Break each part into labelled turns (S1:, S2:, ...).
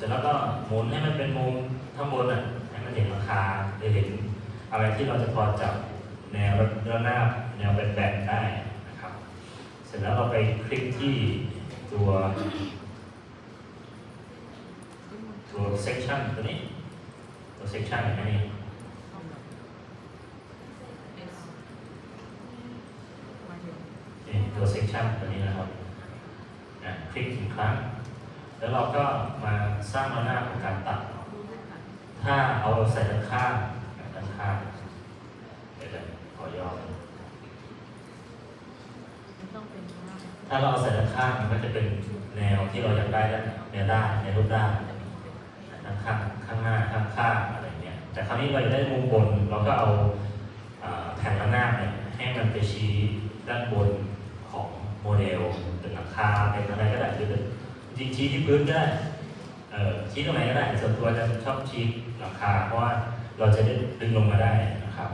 S1: ร็จแล้วก็หมุนให้มันเป็นมุมข้างบนอะให้มันเห็นราคาจะเห็นอะไรที่เราจะพอจับแนวระนาบแนวแบนๆได้นะครับ เสร็จแล้วเราไปคลิกที่ตัว ตัว section ตัวนี้ ตัว section เห็นไหมนี่นี่ตัว section ตัวนี้นะครับนะคลิกถึงครั้ง แล้วเราก็มาสร้างระนาบของการตัด ถ้าเอาใส่ด้านข้างด้านข้างเดี๋ยวขอย่อถ้าเราเอาใส่ด้านข้างมันก็จะเป็นแนวที่เราอยากได้ด้านแนวด้านแนวรูปด้านด้านข้างข้างหน้าข้างข้างอะไรเงี้ย แต่คราวนี้เราจะได้มุมบนเราก็เอาอ่าแผ่นระนาบเนี่ยให้มันไปชี้ด้านบนของโมเดลเป็นหลังคาเป็นอะไรก็ได้หรือเป็น จริงชี้ที่พื้นก็ได้เออชี้ตรงไหนก็ได้ ส่วนตัวจะชอบชี้หลังคา เพราะว่าเราจะได้ดึงลงมาได้นะครับ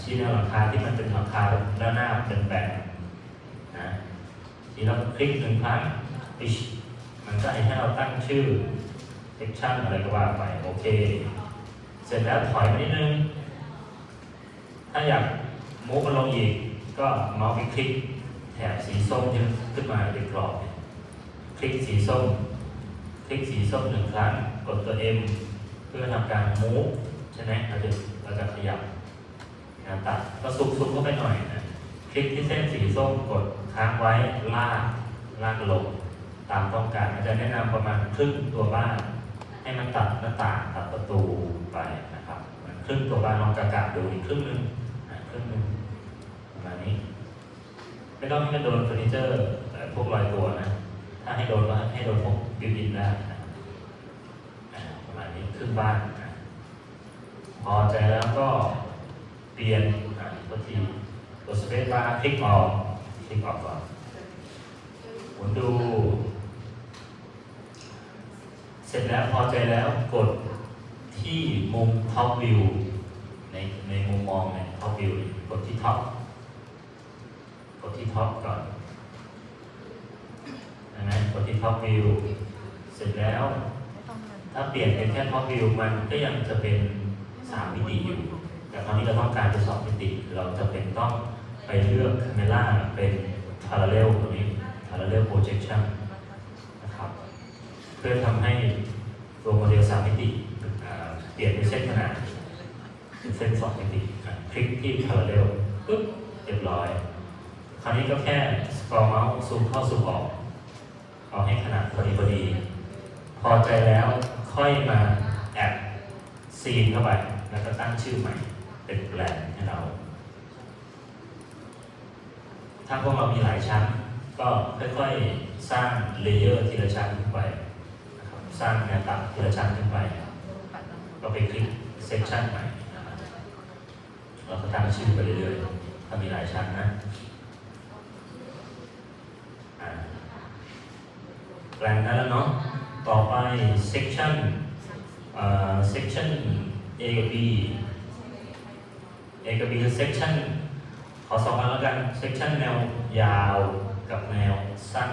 S1: ชี้แนวหลังคาที่มันเป็นหลังคาด้านหน้าเป็นแบนนะทีเราคลิกหนึ่งครั้งมันก็ให้เราตั้งชื่อ section อะไรก็ว่าไปโอเค เสร็จแล้วถอยมานิดนึง ถ้าอยากมูฟมันลงอีก ก็เมาส์ไปคลิกแถบสีส้มที่ขึ้นมาเป็นกรอบ คลิกสีส้ม คลิกสีส้มหนึ่งครั้ง กดตัว M เพื่อทำการมูฟใช่ไหมเราจะเราจะขยับนะตัดก็ซุกซุกเข้าไปหน่อยนะคลิกที่เส้นสีส้มกดค้างไว้ลากลากลงตามต้องการอาจจะแนะนำประมาณครึ่งตัวบ้าน ให้มันตัดหน้าต่างตัดประตูไปนะครับครึ่งตัวบ้านลองกะกะดูอีกครึ่งหนึ่งครึ่งหนึ่งประมาณนี้ ไม่ต้องให้มันโดนเฟอร์นิเจอร์เอ่พวกรอยตัวนะ ถ้าให้โดนก็ให้โดนพวกบิวอินได้นะอะประมาณนี้ครึ่งบ้านพอใจแล้วก็เปลี่ยนอะตัวทีกดสเปซบาร์คลิกออกคลิกออกก่อนหมุนดู เสร็จแล้วพอใจแล้วกดที่มุมท็อปวิวในในมุมมองในท็อปวิวกดที่ท็อปกดที่ท็อปก่อน นะกดที่ท็อปวิวเสร็จแล้ว ถ้าเปลี่ยนเป็นแค่ท็อปวิวมันก็ยังจะเป็นสามมิติอยู่ แต่คราวนี้เราต้องการจะสองมิติ เราจะเป็นต้องไปเลือกคาเมล่าเป็น parallel ตรงนี้ parallel projection นะครับเพื่อทำให้ตัวโมเดลสามมิติเปลี่ยนเป็นเส้นขนาดเป็นเส้นสองมิติคลิกที่ parallel ปุ๊บเรียบร้อย คราวนี้ก็แค่ scroll mouse ซูมเข้าซูมออก เอาให้ขนาดพอดีพอดี พอใจแล้วค่อยมาแอดซีนเข้าไป แล้วก็ตั้งชื่อใหม่ เป็นแบรนด์ให้เรา ถ้าพวกเรามีหลายชั้น ก็ค่อยๆสร้างเลเยอร์ทีละชั้นขึ้นไปนะครับสร้างแนวตัดทีละชั้นขึ้นไป ก็ไปคลิกเซสชันใหม่เราก็ตั้งชื่อไปเรื่อยๆถ้ามีหลายชั้นนะอ่า แปลงนั้นแล้วเนาะ ต่อไป section อ่า section A กับ B A กับ B คือ section ขอสองอันแล้วกัน section แนวยาวกับแนวสั้น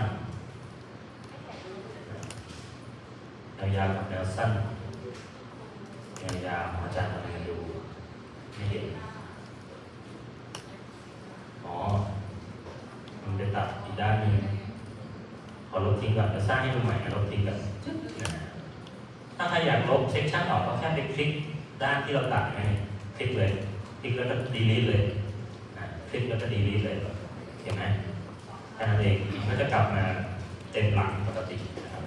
S1: แนวยาวกับแนวสั้น แนวยาวอาจารย์ทำให้ดูไม่เห็น อ๋อ มันไปตัดอีกด้านหนึ่ง ขอลบทิ้งก่อนจะสร้างให้ดูใหม่ลบทิ้งก่อนจึ๊บถ้าใครอยากลบเซกชันออกก็แค่ไปคลิกด้านที่เราตัดไงคลิกเลยคลิกแล้วก็ดีลิทเลยคลิกแล้วก็ดีลิทเลยเห็นไหมแค่นั้นเองมันก็จะกลับมาเต็มหลังปกตินะครับ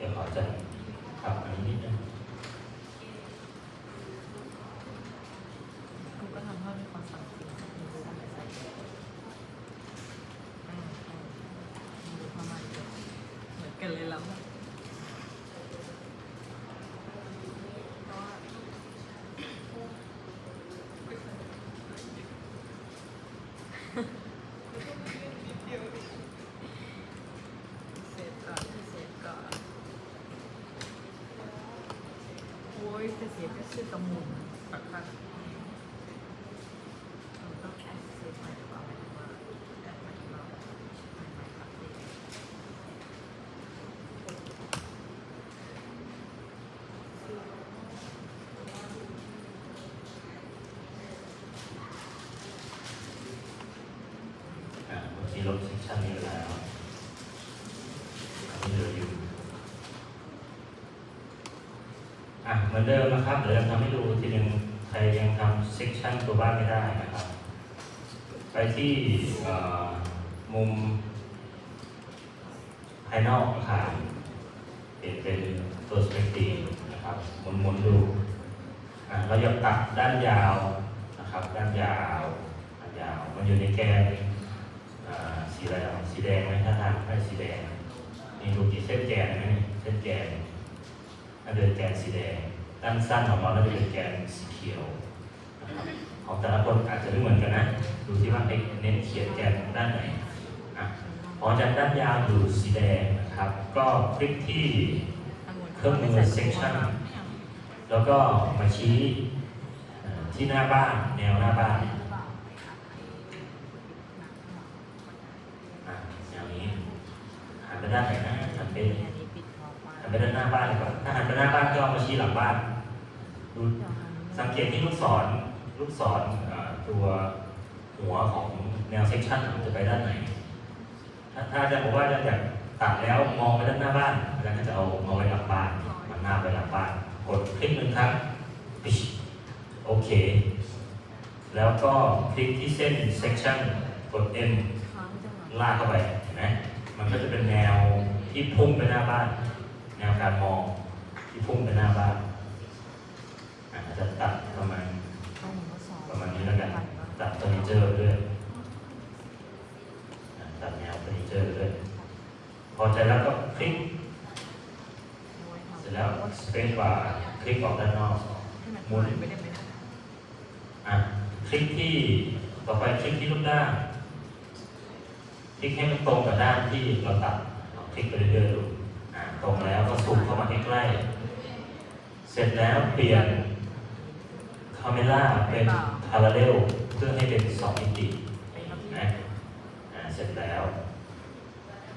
S1: เดี๋ยวขอจะปรับอันนี้นิดนึง
S2: ก็ทำให้มีความสัมพันธ์ประมาณเหมือนกันเลยแล้ว ก็หมุนปักปักเราต้องแอคเซสใหม่หรือเปล่าหมายถึงว่าแอดใหม่หรือเปล่าใหม่ใหม่ปักเอง
S1: อ่าเมื่อกี้ลบเซสชั นนี้ไปแล้วอันนี้เหลืออยู่อะเหมือนเดิมนะครับเดี๋ยวจะทำให้ดูทีหนึ่งใครยังทำเซสชันตัวบ้านไม่ได้นะครับ ไปที่มุมภายนอกอาคารเปลี่ยนเป็น perspective นะครับหมุนหมุนๆดูอะเราอยากตัดด้านยาวนะครับ ด้านยาวด้านยาว มันอยู่ในแกนอ่าสีอะไรอะสีแดงไหมถ้าทางไม่สีแดงนี่ดูกี่เส้นแกนไหมนี่เส้นแกน ถ้าเดินแกนสีแดง ด้านสั้นของเราน่าจะเป็นแกนสีเขียวนะครับของแต่ละคนอาจจะไม่เหมือนกันนะดูที่ว่าไอ้เน้นเขียนแกนด้านไหนอะพอจากด้านยาวอยู่สีแดงนะครับ ก็คลิกที่เครื่องมือ section แล้วก็มาชี้ที่หน้าบ้านแนวหน้าบ้านแนวนี้หันไปด้านไหนนะ ไป
S2: ด้า
S1: นหน้าบ้านดีกว่าถ้าหันไปหน้าบ้านก็เอามาชี้หลังบ้าน ดูสังเกตที่ลูกศรลูกศรเอ่อตัวหัวของแนวเซกชันมันจะไปด้านไหน ถ้าถ้าอาจารย์บอกว่าอาจารย์อยากตัดแล้วมองไปด้านหน้าบ้านอาจารย์ก็จะเอามาไว้หลังบ้านมันหน้าไปหลังบ้าน กดคลิกหนึ่งครั้งปิชโอเค แล้วก็คลิกที่เส้น section กด M
S2: ค้างจังหวะ
S1: ลากเข้าไปเห็นไหมมันก็จะเป็นแนวที่พุ่งไปหน้าบ้าน แนวการมองที่พุ่งไปหน้าบ้านอาจจะตัดประมาณประมาณนี้แล้วกัน ตัดเฟอร์นิเจอร์ด้วยอะตัดแนวเฟอร์นิเจอร์ด้วยพอใจแล้วก็คลิก เสร็จแล้วสเปซบาร์คลิกออกด้านนอก
S2: หมุน
S1: อะคลิกที่ต่อไปคลิกที่ลูกด้านคลิกให้มันตรงกับด้านที่เราตัดคลิกไปเรื่อยๆดูอะ ตรงแล้วก็ซูมเข้ามาใกล้ๆเสร็จแล้วเปลี่ยนคาเมล่าเป็นพาราเรลเพื่อให้เป็นสองมิตินะเสร็จแล้ว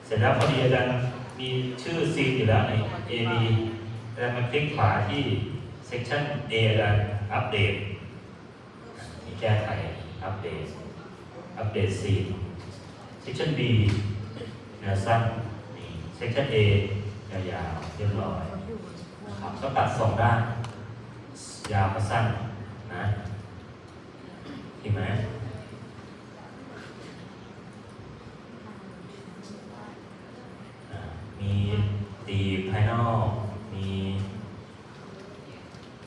S1: เสร็จแล้วพอดีอาจารย์มีชื่อซีนอยู่แล้วใน AB อาจารย์มาคลิกขวาที่ section A อาจารย์อัปเดตมีแก้ไขอัปเดตอัปเดตซีน section B แนวสั้นนี่ section ยาวเรียบร้อยนะครับก็ตัดสองด้านยาวกับสั้นนะเห็นไหมอ่ามีตีภายนอก มี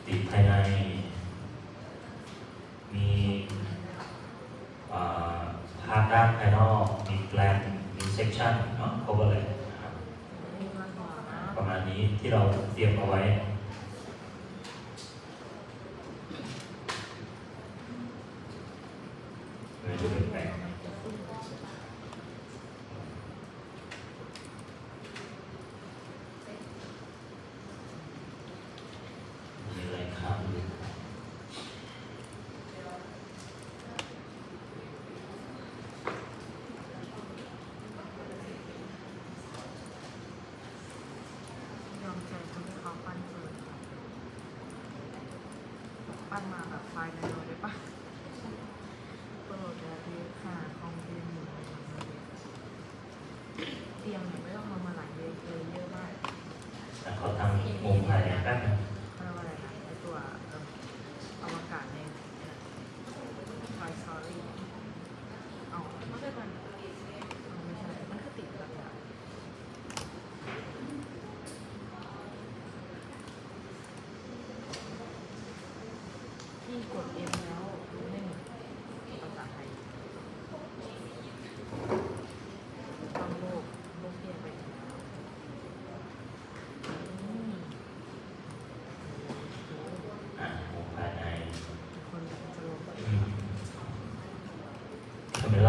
S1: ตีภายใน มีภาพด้านภายนอก มีแกลนมีเซกชันเนาะ cover เลย เราเตรียมเอาไว้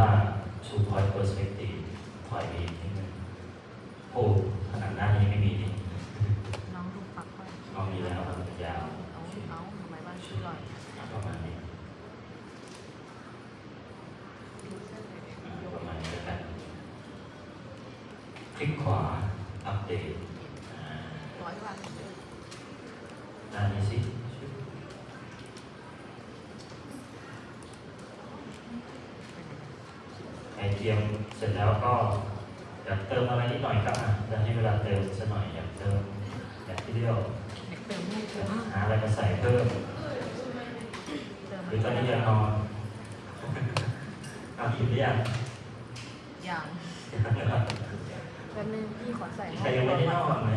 S1: ว่าชูพอยต์เปอร์
S2: สเปกตีถอยอีนิดนึงโอ้ขนา
S1: ดหน้านี้ไม่มีน้อง
S2: ถูกปักไว้น้องมีแล้วยาวเอาเอาทำไมบ้านชื่อลอยป
S1: ระมาณนี้
S2: ประ
S1: มาณนี้
S2: กัน
S1: คลิกขวาอัปเดต ใครเตรียมเสร็จแล้วก็อยากเติมอะไรนิดหน่อยก็อะจะให้เวลาเติมสักหน่อยอยากเติมอยากที่เดียว
S2: เด็กเติมไม่เติม
S1: หาอะไรมาใส่เพิ่ม
S2: เติม
S1: หรือตอนนี้ยังนอนเอาอิ่มหรือยัง
S2: อย่างแป๊บนึงพี่ขอใส่
S1: ใครยังไม่ได้นอนไหม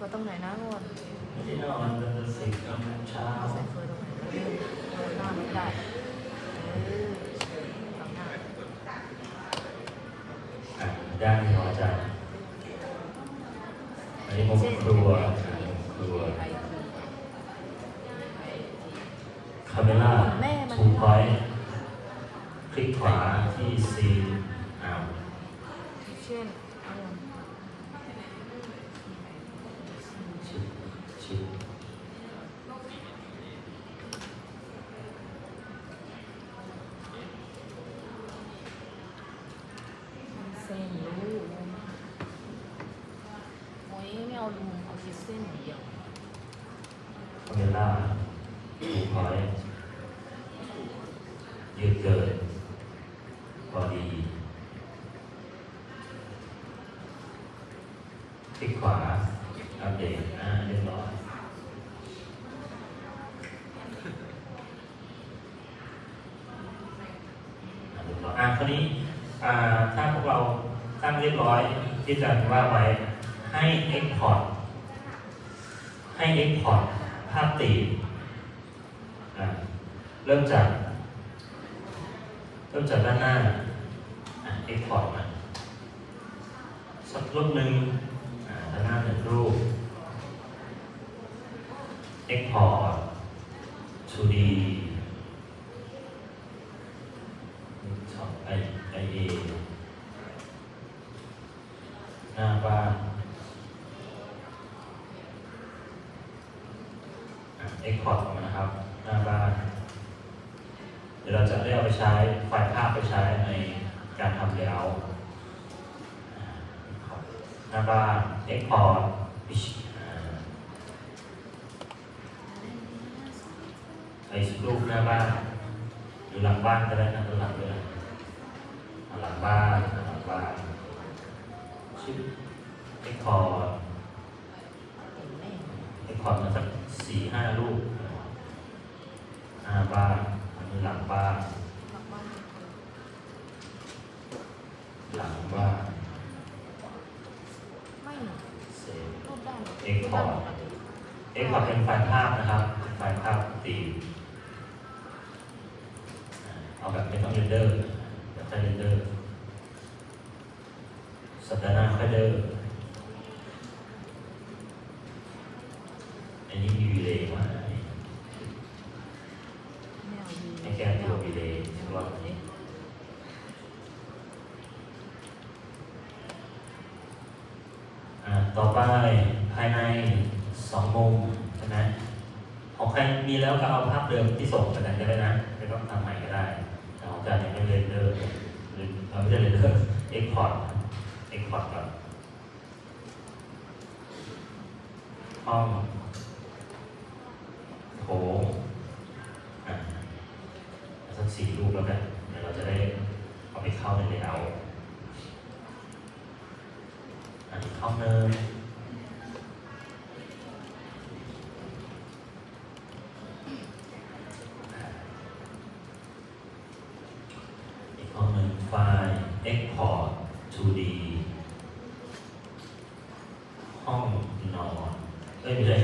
S2: ก็ตรงไหนนะงวน
S1: ไม่ได้นอนจนสิบโมงเช้า
S2: ใส่เฟอร์ตรงไหนเออเออหน้าไม่ได้เออทำหน้า
S1: อะย่างหัวใจอันนี้มุมครูวอะมุมครัว
S2: ไอที
S1: คาเมล่าทูพอยต์คลิกขวาที่ซีอ้าว
S2: เช่นเอา
S1: ชิดชิด
S2: เส้นรูโอ้ยไม่เอารูเอาคิดเส้นอย่างเดียว
S1: เมล่าทูพอยต์ยืดเกินพอดีคลิกขวาอัปเดตอ่าเรียบร้อยอะเรียบร้อยอะคราวนี้อ่าถ้าพวกเราตั้งเรียบร้อยที่จะว่าไว้ ให้ export ให้ export ภาพตีเริ่มจาก เริ่มจากด้านหน้าอะ export มาสักรูปหนึ่งอะด้านหน้าหนึ่งรูป export 2D ช็อปไอไอเอหน้าบ้านเอ็กพอร์ตออกมานะครับ หน้าบ้าน เดี๋ยวเราจะได้เอาไปใช้ไฟล์ภาพไปใช้ในการทำเลเยอร์หน้าบ้านเอ็กพอร์ตไอสรูปหน้าบ้าน หรือหลังบ้านก็ได้นะตัวหลังด้วยเอาหลังบ้าน เอาหลังบ้านชื่อเอ็กพอร์ต
S2: เห็นไหม
S1: เอ็กพอร์ตมาสักสี่ห้ารูปหน้าบ้านอันนี้หลังบ้าน
S2: รักบ้าน
S1: หลังบ้าน
S2: ไม่หนู
S1: เซฟ
S2: รูปได้
S1: เอ็กพอร์ตเอ็กพอร์ตเป็นไฟล์ภาพนะครับเป็นไฟล์ภาพตีมเอาแบบไม่ต้องเรนเดอร์แบบไม่เรนเดอร์สัปดาห์หน้าค่อย เดอร์อันนี้มีวีเลย์ว่า
S2: ไม่เอาดี
S1: ให้แก้ตัววีเลย์ที่ว่าอ่าต่อไปภายในสองมุมใช่ไหมของใครมีแล้วก็เอาภาพเดิมที่ส่งไปนั้นก็ได้นะไม่ต้องทำใหม่ก็ได้แต่ของอาจารย์ยังไม่เรนเดอร์หรือเราไม่ได้เรนเดอร์เอ็กพอร์ตเอ็กพอร์ตก่อน ห้องโถงอะสักสี่รูปแล้วกันเดี๋ยวเราจะได้เอาไปเข้าในเลเยอร์อันนี้เข้าเนิน อีกห้องหนึ่งไฟล์ export 2D ห้องนอน เอ้ยไม่ใช่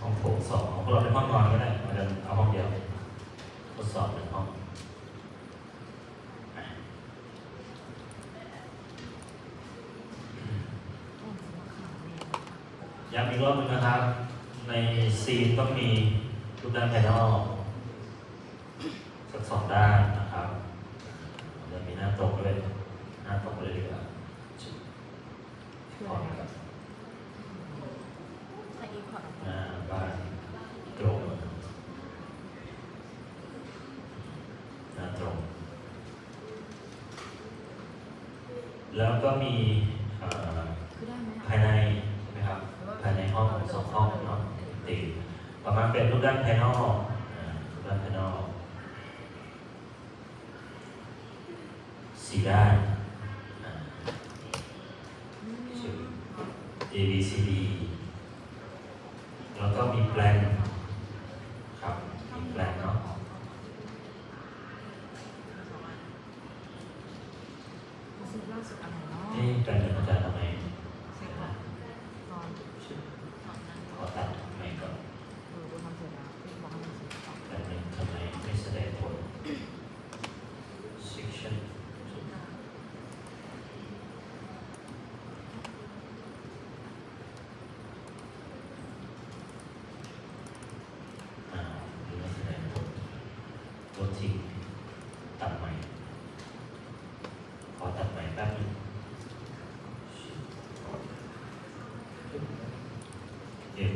S1: ห้องโถงสองของพวกเราเป็นห้องนอนก็ได้เราจะเอาห้องเดียวทดสอบเป็นห้องอะ
S2: โอ้หัวขาวเนี่ย
S1: ย้ำอีกรอบหนึงนะครับ ในซีนต้องมีรูปด้านภายนอกสักสองด้านนะครับจะมีหน้าตรงด้วยหน้าตรงเลยดีกว่า
S2: ช่วย
S1: พร้อมกับ
S2: ให้อีกพอร์ต
S1: หน้าบ้านตรงหน้าตรง แล้วก็มีอ่า อ
S2: คือได้ไหม
S1: ภายในใช่ไหมครับ ภายในห้องสองห้องเนาะติดประ มาณเป็นรูปด้านภายนอกรูปด้านภายนอกสี่ด้านอ่าชื่อ A B C D แล้วก็มีแปลนครับมีแปลนเนาะ
S2: ซื้อล่าสุดอะไรเนาะ
S1: นี่แปลนเนี่ยมันจะทำไม
S2: ซื้อแบบตอน
S1: ขอตัดทำไมก่อน
S2: เออดูทำเสร็จแล้วพี่บอกให้มันเสร็จก่อน
S1: แปลนเนี่ยทำไมไม่แสดงผล section อ่าหรือไม่แสดงผลลดทิ้งตัดใหม่ ขอตัดใหม่แป๊บนึงเอ็ม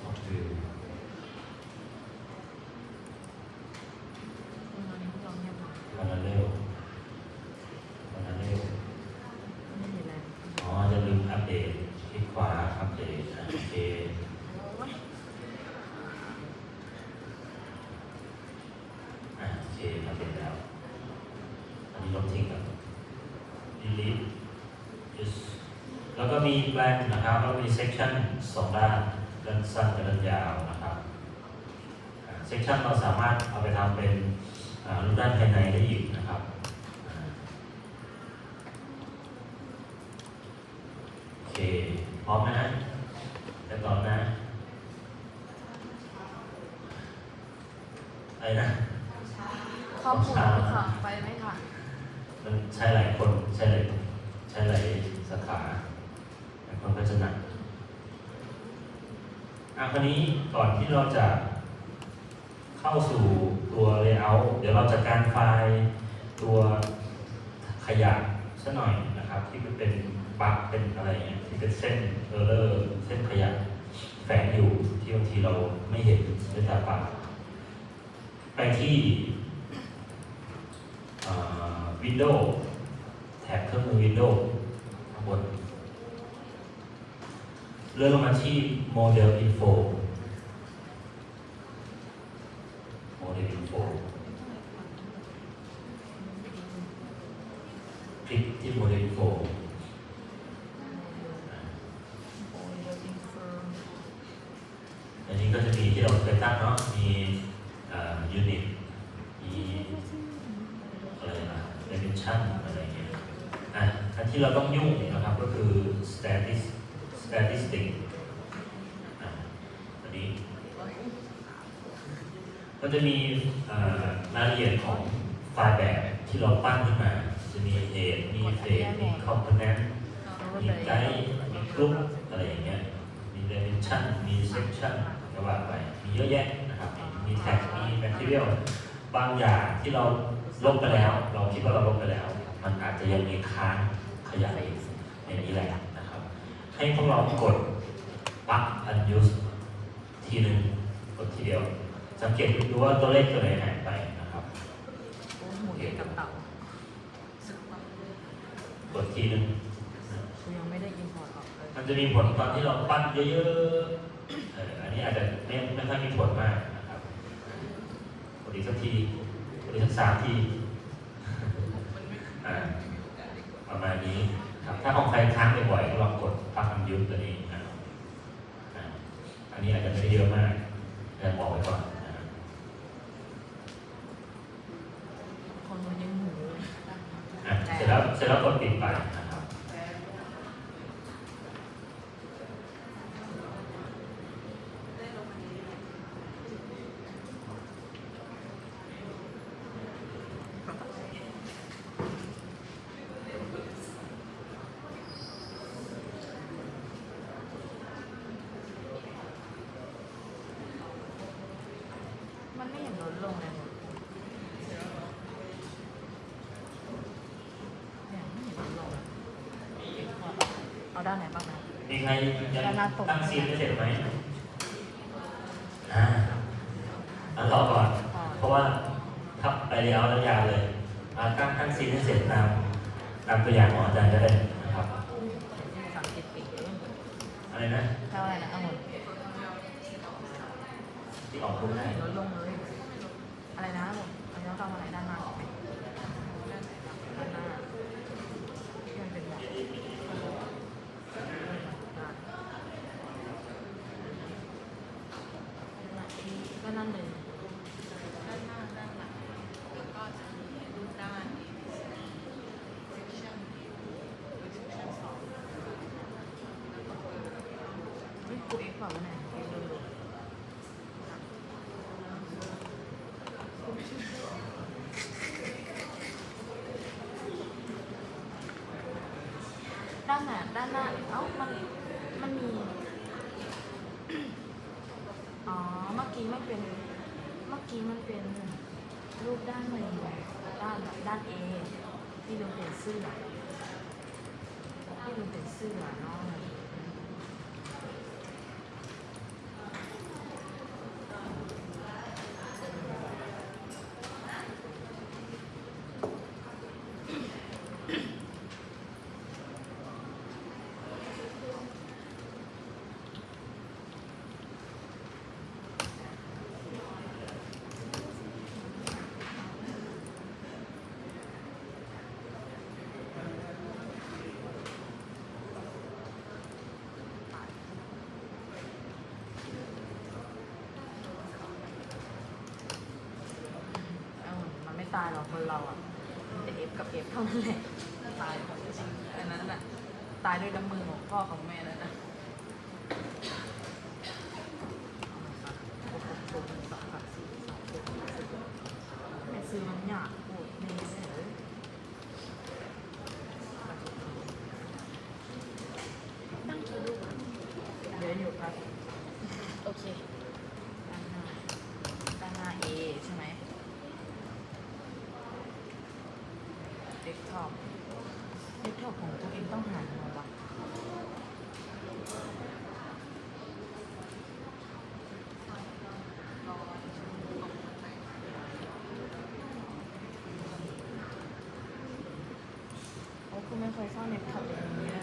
S1: ขอดู
S2: ตอนนี้พวกเราเงียบหน่อย
S1: วันละเร็ววันละเร็ว
S2: ไม่มีแรง
S1: อ๋อจะลืมอัปเดตคลิกขวาอัปเดตอะโอเค
S2: โอ้ย
S1: อะโอเคอัปเดตแล้ว อันนี้ลบทิ้งกับ delete just แล้วก็มีแปลนนะครับแล้วมี section สองด้านด้านสั้นกับด้านยาวนะครับอ่า section เราสามารถเอาไปทำเป็นอ่ารูปด้านภายในได้อีกนะครับอ่าโอเคพร้อมนะจะตอบนะอะไรนะ
S2: ข้อมูลค่ะไปไหมค่ะ
S1: มันใช้หลายคนใช้หลายใช้หลายสาขา หลายคนก็จะหนักอะคราวนี้ก่อนที่เราจะเข้าสู่ตัว layout เดี๋ยวเราจัดการไฟล์ตัวขยะสักหน่อยนะครับ ที่มันเป็นบั๊กเป็นอะไรเงี้ยที่เป็นเส้นเออร์เลอร์เส้นขยะแฝงอยู่ที่บางทีเราไม่เห็นด้วยตาเปล่าไปที่วินโดว์แท็บเครื่องมือวินโดว์ข้างบน เลื่อนลงมาที่ Model Info Model Info คลิกที่ Model Info
S2: โอ้ statistics อัน
S1: นี้ก็จะมีรายละเอียดของไฟล์แบบที่เราปั้นขึ้นมา จะมี head มี phase มี component มีไกด์มีกรุ๊ปอะไรอย่างเงี้ย มี dimension มี section ก็ว่าไป มีเยอะแยะนะครับ มี tag มี material บางอย่างที่เราลบไปแล้ว เราคิดว่าเราลบไปแล้ว มันอาจจะยังมีค้างขยายในนี้แหละ ให้พวกเรากดปัก unuse ทีหนึ่งกดทีเดียว สังเกตดูว่าตัวเลขตัวไหนหายไปนะครับ
S2: โอ้หมูเด็กกับเต่าสึกว่าก
S1: ดทีหนึ่ง
S2: กูยังไม่ได้อินพอร์ตออกเลย
S1: มันจะมีผลตอนที่เราปั้นเยอะๆเอออันนี้อาจจะไม่ไม่ค่อยมีผลมากนะครับกดอีกสักทีกดอีกสักสามทีอ่าประมาณนี้ ครับถ้าของใครค้างบ่อยๆก็ลองกดพักอันยุบตัวนี้นะครับอ่าอันนี้อาจจะไม่ได้เยอะมากแต่บอกไว้ก่อนนะครับ
S2: คนมันยังหมู
S1: อะเสร็จแล้วเสร็จแล้วกดปิดไปนะครับ
S2: มันไม่ เห็นลดลงเลยเนี่ยไม่เห็นลดลงเลยเอาด้านไหนบ้างนะ
S1: มีใครยังตั้งซีนไม่เสร็จไหมอ่าเอารอก่อน เพราะว่าทับไปแล้วแล้วยาวเลยอ่าตั้งตั้งซีนให้เสร็จตามตามตัวอย่างของอาจารย์ก็ได้นะครับ
S2: สามสิบปี
S1: อะไรนะ
S2: เท่าไหร่นะเอาหมด
S1: ที่ออกรูปได้
S2: ลดลงเลย อะไรนะผมอันนี้ต้องทำอะไรด้านหน้าก่อนด้านหน้าที่มันเป็นแบบ ก็นั่นเลย
S3: ด้านหน้าด้านหลังแล้วก็จะมีรูปด้าน section section สอง
S2: เฮ้ยกูเอ็กซ์เปล่าวะเนี่ยเอ็กซ์โดนดูด้านหนด้านหน้า เอ้า มัน มันมี อ๋อ เมื่อกี้ไม่เป็น เมื่อกี้มันเป็นรูปด้านหนึ่งด้านแบบด้านเอ ที่ดูเป็นเสื้อที่ดูเป็นเสื้อเนาะ เออมันไม่ ตายหรอกคนเราอะมันเอฟกับเอฟเท่านั้นแหละตายของจริงอันนั้นน่ะตายด้วยน้ำมือของแม่แล้วนะไม่ซื้อมันยากโอ้ยไม่ได้เลยตั้งกี่ลูกอะเดี๋ยวอยู่ครับ โอเค ด้านหน้า ด้านหน้า A ใช่ไหมเด็กท็อปเด็กท็อปของตัวเองต้องหายังไงวะโอ้คือไม่เคยซ่อนเน็ตท็อปอย่างนี้เลย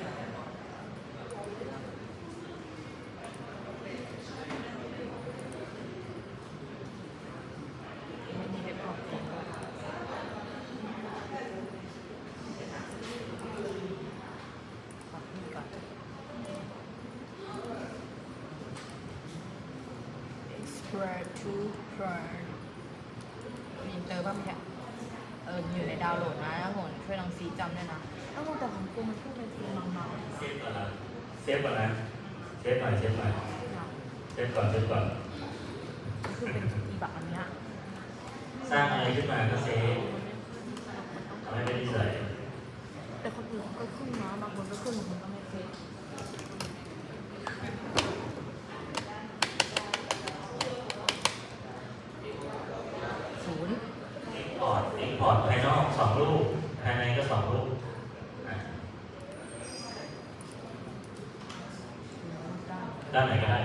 S2: ไม่มีเด็กของจริงขอบคุณก่อน Express to Prime มีอินเตอร์ป่ะพี่เอออยู่ในดาวน์โหลดนะโหนช่วยลองซีจำด้วยนะต้องแต่ของกูมันพูดเป็นเพลงเมา
S1: เซฟก่อนนะเซฟก่อนนะเซฟหน่อยเซฟหน่อย
S2: ๆเนาะ
S1: เซฟก่อนเซฟก่อน
S2: คือเป็นอีแบบอันเนี้ย
S1: สร้างอะไรขึ้นมาก็เซฟทำให้เป็นนิสัย
S2: แต่คนอื่นก็ขึ้นนะบางคนก็ขึ้นบางคนก็ไม่ขึ้นศูนย์
S1: อิน พอร์ตอินพอร์ตภายนอกสองลูกภายในก็สองลูก
S2: ได้
S1: ด้านไหนก็ได้